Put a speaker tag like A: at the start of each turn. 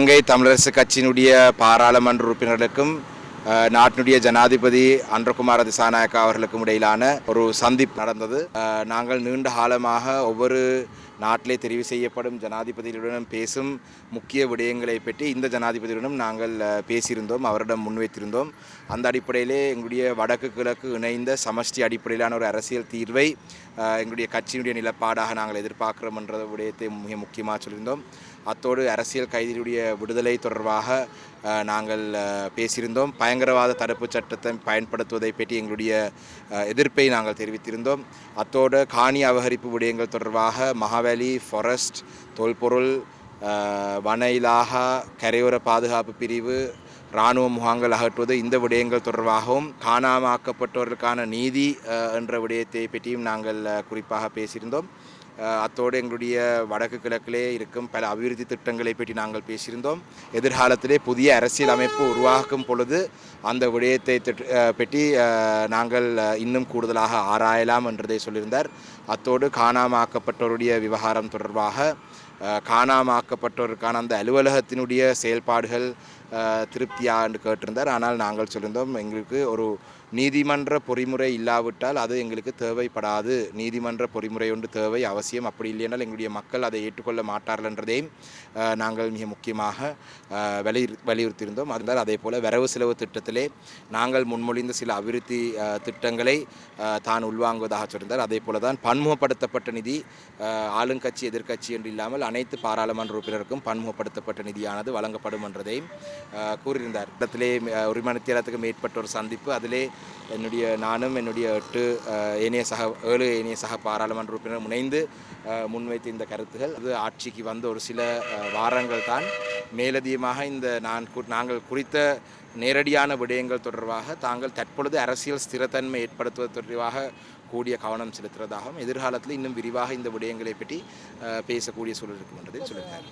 A: இலங்கை தமிழரசு கட்சியினுடைய பாராளுமன்ற உறுப்பினர்களுக்கும் நாட்டினுடைய ஜனாதிபதி அன்றகுமார திசாநாயக்கா அவர்களுக்கும் இடையிலான ஒரு சந்திப்பு நடந்தது. நாங்கள் நீண்ட காலமாக ஒவ்வொரு நாட்டிலே தெரிவு செய்யப்படும் ஜனாதிபதிகளுடன் பேசும் முக்கிய விடயங்களை பற்றி இந்த ஜனாதிபதியுடனும் நாங்கள் பேசியிருந்தோம் அவரிடம் முன்வைத்திருந்தோம். அந்த அடிப்படையிலே எங்களுடைய வடக்கு கிழக்கு இணைந்த சமஷ்டி அடிப்படையிலான ஒரு அரசியல் தீர்வை எங்களுடைய கட்சியினுடைய நிலப்பாடாக நாங்கள் எதிர்பார்க்கிறோம் என்ற விடயத்தை மிக முக்கியமாக சொல்லியிருந்தோம். அத்தோடு அரசியல் கைதிகளுடைய விடுதலை தொடர்பாக நாங்கள் பேசியிருந்தோம். பயங்கரவாத தடுப்பு சட்டத்தை பயன்படுத்துவதை பற்றி எங்களுடைய எதிர்ப்பை நாங்கள் தெரிவித்திருந்தோம். அத்தோடு காணி அபகரிப்பு விடயங்கள் தொடர்பாக மகாவேலி ஃபாரஸ்ட் தொல்பொருள் வன இலாகா கரையோர பாதுகாப்பு பிரிவு இராணுவ முகாங்கள் அகற்றுவது இந்த விடயங்கள் தொடர்பாகவும் காணாமாக்கப்பட்டவர்களுக்கான நீதி என்ற விடயத்தை பற்றியும் நாங்கள் குறிப்பாக பேசியிருந்தோம். அத்தோடு எங்களுடைய வடக்கு கிழக்கிலே இருக்கும் பல அபிவிருத்தி திட்டங்களை பற்றி நாங்கள் பேசியிருந்தோம். எதிர்காலத்திலே புதிய அரசியல் அமைப்பு உருவாக்கும் பொழுது அந்த விடயத்தை பற்றி நாங்கள் இன்னும் கூடுதலாக ஆராயலாம் என்றதை சொல்லியிருந்தார். அத்தோடு காணாமாக்கப்பட்டோருடைய விவகாரம் தொடர்பாக காணாமாக்கப்பட்டோருக்கான அந்த அலுவலகத்தினுடைய செயல்பாடுகள் அஹ், திருப்தியா என்று கேட்டிருந்தார். ஆனால் நாங்கள் சொல்லியிருந்தோம் எங்களுக்கு ஒரு நீதிமன்ற பொறிமுறை இல்லாவிட்டால் அது எங்களுக்கு தேவைப்படாது. நீதிமன்ற பொறிமுறை ஒன்று தேவை அவசியம் அப்படி இல்லையென்றால் எங்களுடைய மக்கள் அதை ஏற்றுக்கொள்ள மாட்டார்கள் என்றதையும் நாங்கள் மிக முக்கியமாக வலியுறு வலியுறுத்தியிருந்தோம். அதனால் அதே போல் வரவு செலவு திட்டத்திலே நாங்கள் முன்மொழிந்த சில அபிவிருத்தி திட்டங்களை தான் உள்வாங்குவதாக சொல்லியிருந்தார். அதே போல தான் பன்முகப்படுத்தப்பட்ட நிதி ஆளுங்கட்சி எதிர்க்கட்சி என்று இல்லாமல் அனைத்து பாராளுமன்ற உறுப்பினருக்கும் பன்முகப்படுத்தப்பட்ட நிதியானது வழங்கப்படும் என்றதையும் கூறியிருந்தார். இடத்திலே அஹ், ஒரு மேற்பட்ட ஒரு சந்திப்பு. அதிலே என்னுடைய நானும் என்னுடைய எட்டு ஏனைய சக ஏழு ஏனைய சக பாராளுமன்ற உறுப்பினர் முனைந்து முன்வைத்த இந்த கருத்துகள். அது ஆட்சிக்கு வந்த ஒரு சில வாரங்கள் தான். மேலதிகமாக இந்த நான் நாங்கள் குறித்த நேரடியான விடயங்கள் தொடர்பாக தாங்கள் தற்பொழுது அரசியல் ஸ்திரத்தன்மை ஏற்படுத்துவது தொடர்பாக கூடிய கவனம் செலுத்துறதாகவும் எதிர்காலத்தில் இன்னும் விரிவாக இந்த விடயங்களை பற்றி பேசக்கூடிய சூழல் இருக்கும் என்றதை சொல்லியிருந்தார்